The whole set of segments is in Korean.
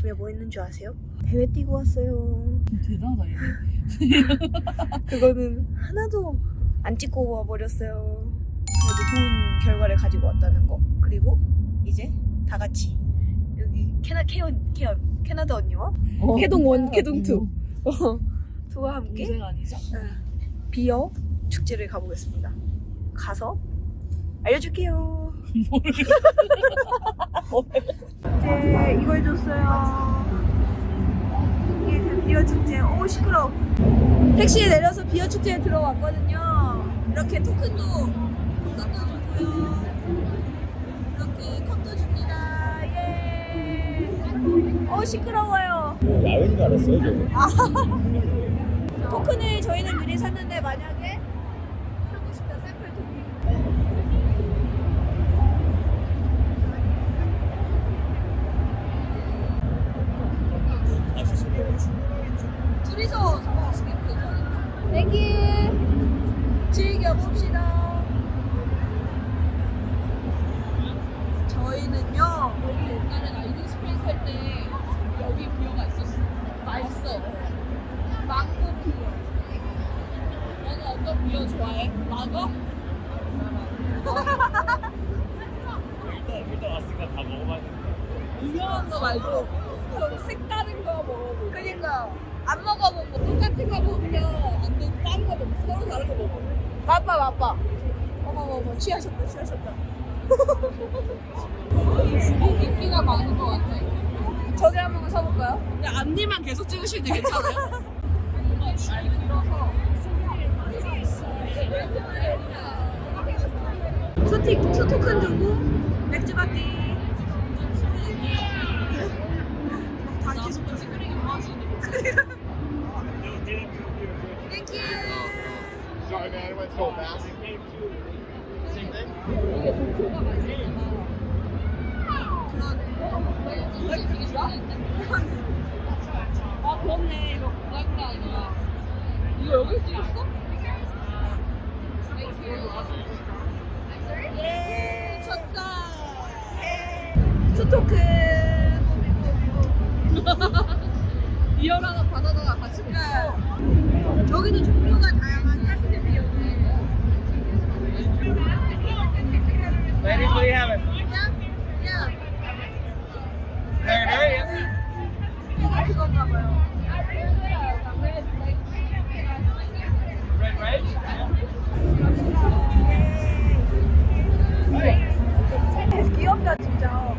아, 아침에 뭐 했는 줄 아세요? 대회 뛰고 왔어요. 대단하다 얘. 그거는 하나도 안 찍고 와 버렸어요. 그래도 좋은 결과를 가지고 왔다는 거. 그리고 이제 다 같이 여기 캐나 캐언 캐언 캐나다 언니와 캐동 원, 캐동 투. 두와 함께 동생 아니죠? 비어 축제를 가보겠습니다. 가서 알려줄게요. 이제 이걸 줬어요. 이게 그 비어 축제. 오 시끄러. 택시에 내려서 비어 축제에 들어왔거든요. 이렇게 토큰도 갖다 주고요. 이렇게 컵도 줍니다. 예. 어 시끄러워요. 야외인 줄 알았어요, 저거. 토큰을 저희는 미리 샀는데 만약에 사고 싶다 샘플 토큰 둘이서 사먹으시겠죠? 땡큐 즐겨봅시다 저희는요 우리 옛날에 아이디 스페이스 할 때 여기 비어가 있었어. 맛있어. 망고 비어. 너는 좋아해? 라거? 일단, 일단 왔으니까 다 먹어봤는데. 유명한 거 말고 좀 색다른 거 먹어보고. 그니까 안 먹어보고 똑같은 거 먹으면 안 돼. 다른 거 먹고 서로 다른 거 먹어. 맛봐 맛봐 어머 어머 취하셨다 취하셨다 이 인기가 많은 거 같아. 저기 한 번 사볼까요? 근데 앞니만 계속 찍으시는데 괜찮아요? 토큰 주고 맥주 받기 토큰 리얼 하나 받아다가 같이 먹고. 여기도 종류가 다양하네 Ladies, what do you have? It? 야, There, there, yeah. 그건가 봐요 Red, right? 귀엽다 진짜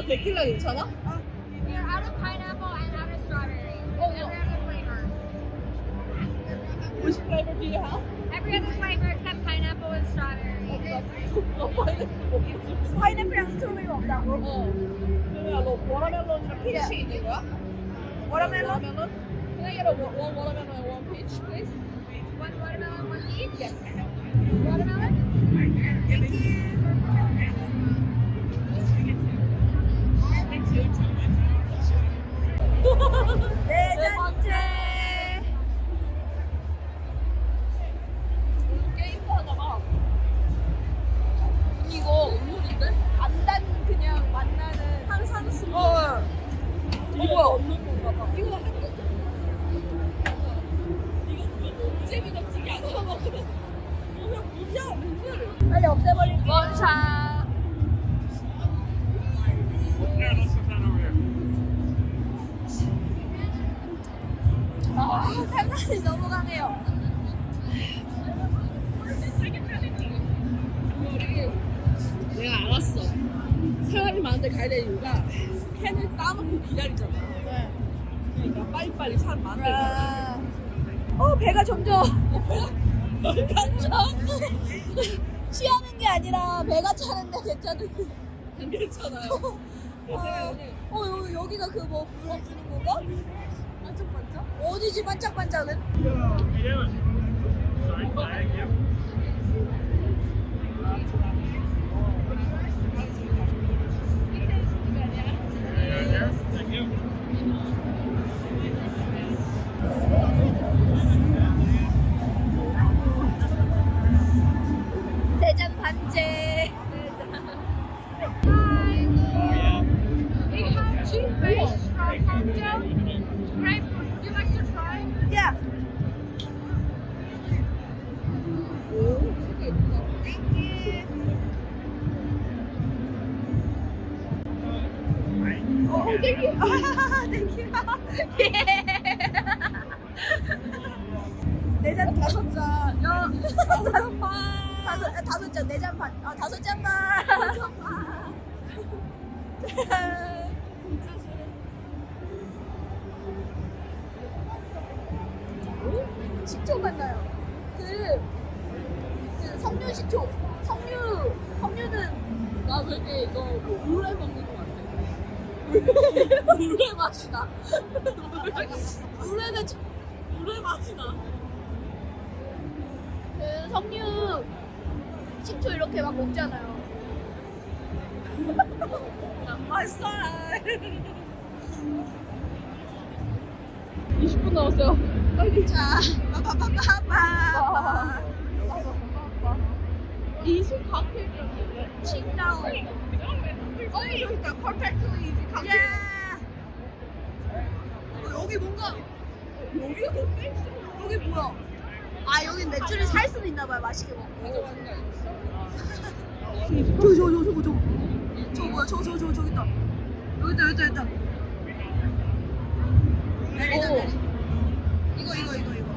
너 데킬라 괜찮아? We are out of pineapple and out of strawberry. Oh, Every no. other flavor. Which flavor do you have? Every other flavor except pineapple and strawberry. 너 파인애플 먹고 파인애플이랑 스트로베리가 없다고? 어. 그러면 너 워터멜론이랑 피치 있는 거야? 워터멜론? Watermelon? Can I get a one one watermelon and one peach, please? One watermelon, one each. Yes. Watermelon? 네 Heyecanlı. 그러니까 빨리빨리 사람 가야 돼 어, 배가 점점? 취하는 게 아니라 배가 차는데 괜찮은 안 괜찮아요 내 생각에는 어, 여기, 여기가 그뭐 불러주는 건가? 반짝반짝? 어디지 반짝반짝은? How you 반. 다섯, 아, 다섯 잔, 네 잔 반. 아, 다섯 잔 반. 식초 만나요. 그, 그 석류 식초. 석류, 석류는 나 되게 이거 뭐 물에 먹는 것 같아. 물에 맛이 나. 물에는 좀- 물에 맛이 나. 그 석류 식초 이렇게 막 먹잖아요. 맛있어. 20분 남았어요. 빨리. 자, 빠바바바바. 이슬 칵테일이었는데. 칭다오. 어, easy 야. 칵테일. 어, 여기 뭔가 여기가 더 땡스. 여기 뭐야? 아 여기 맥주를 살 수도 있나 봐요. 맛있게 먹고. 있어? 저기 저기 저기 저기 저기. 저거 뭐야? 저거 저거 저거 저기 있다. 여기 있다 여기 있다 여기 있다. 내리자 오. 내리. 이거 이거 이거 이거.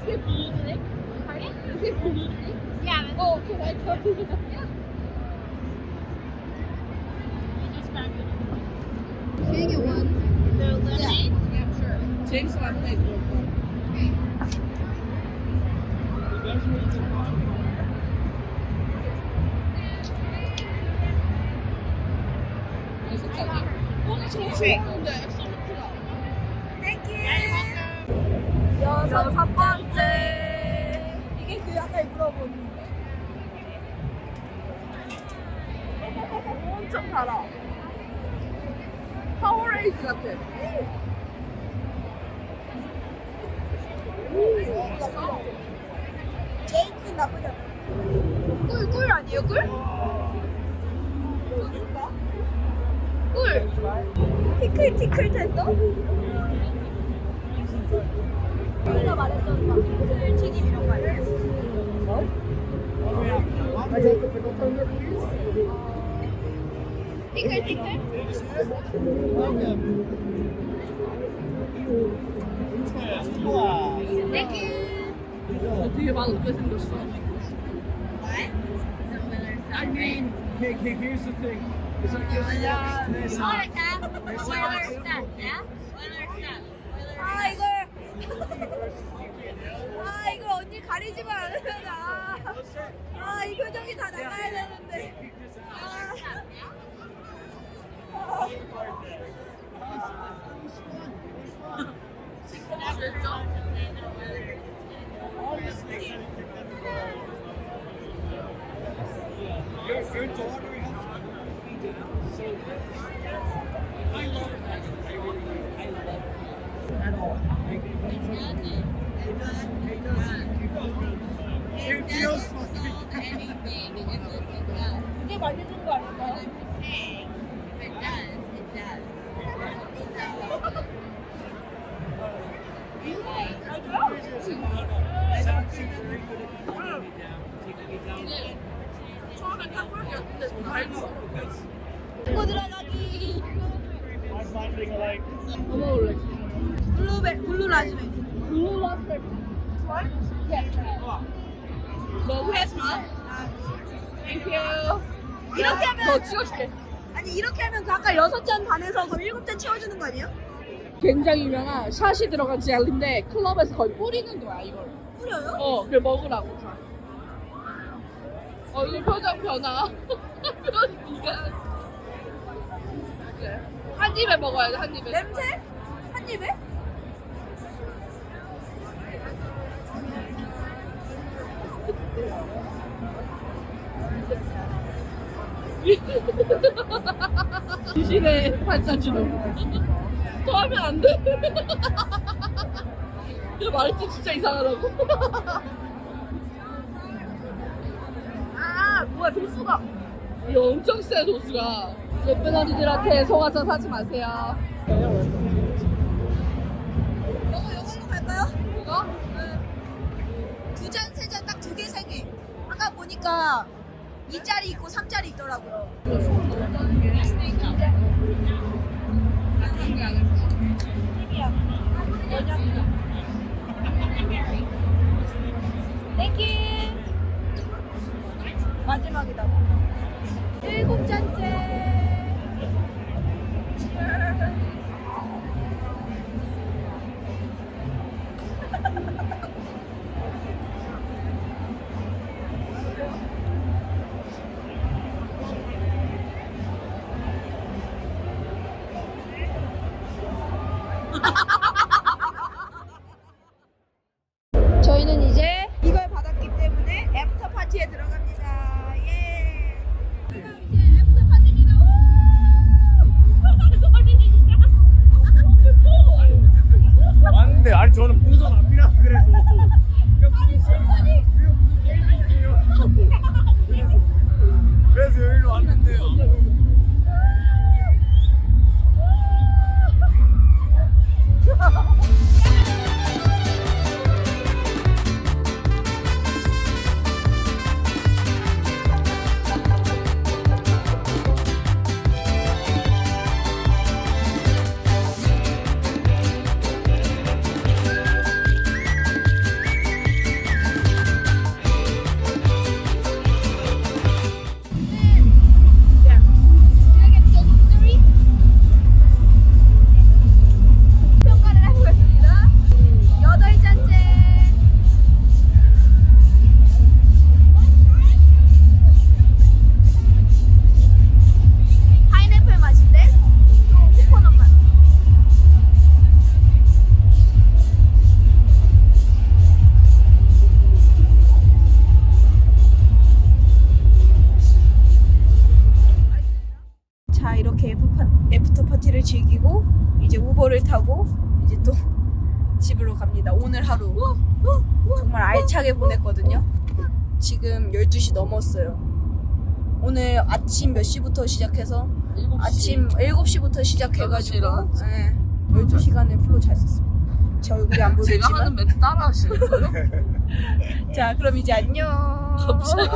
Is it blue drink? 트가. 여섯 번째. 이게 그 아까 물어본. 엄청 달아. 파워레이드 같아. 제임스 나쁘지 않아. 꿀, 꿀 아니에요, 꿀? 꿀! 티클, 티클 텐더? 우리가 말했던 튀김 이런 거 아니에요? 티클, 티클? 땡큐. 되게 맛없게 생겼어. I mean, here's the thing. 아 이걸 언니 가리지만 않으면 아, 아, 이 표정이 다 나가야 되는데 이게 처음에 탕수육이었는데 정말 좋아. 고 들어가기 뭐 먹을래? 블루베 블루 라즈베리 블루. Yes. 너 회사? Thank you. 이렇게 더 하면 찍어줄게. 아니 이렇게 하면 그 아까 여섯 잔 반에서 그럼 일곱 잔 채워주는 거 아니에요? 굉장히 유명한 샷이 들어간 젤리인데 클럽에서 거의 뿌리는 거야 이걸. 뿌려요? 어, 그래 먹으라고. 어, 이거 표정 변화. 이가. 그래. 한 입에 먹어야 돼, 한 입에. 냄새? 한 입에? 귀신의 반짝이는. 더 하면 안 돼. 이거 말했지, 진짜 이상하다고. 뭐야 도수가 이거 엄청 세, 도수가. 예쁜 어린이들한테 속아서 사지 마세요. 이거 이걸로 갈까요? 이거? 두 잔, 세 잔, 딱 두 개, 세 개. 아까 보니까 2짜리 있고 3짜리 있더라고요. 땡큐. 마지막이다. 즐기고 이제 우버를 타고 이제 또 집으로 갑니다. 오늘 하루 정말 알차게 보냈거든요. 지금 12시 넘었어요. 오늘 아침 몇 시부터 시작해서? 아침 7시부터 시작해가지고 7시 네, 12시간을 풀로 잘 썼습니다. 제 얼굴이 안 제가 하는 보이지만. 멘트 따라 하시는 거예요? 자 그럼 이제 안녕. 갑자기.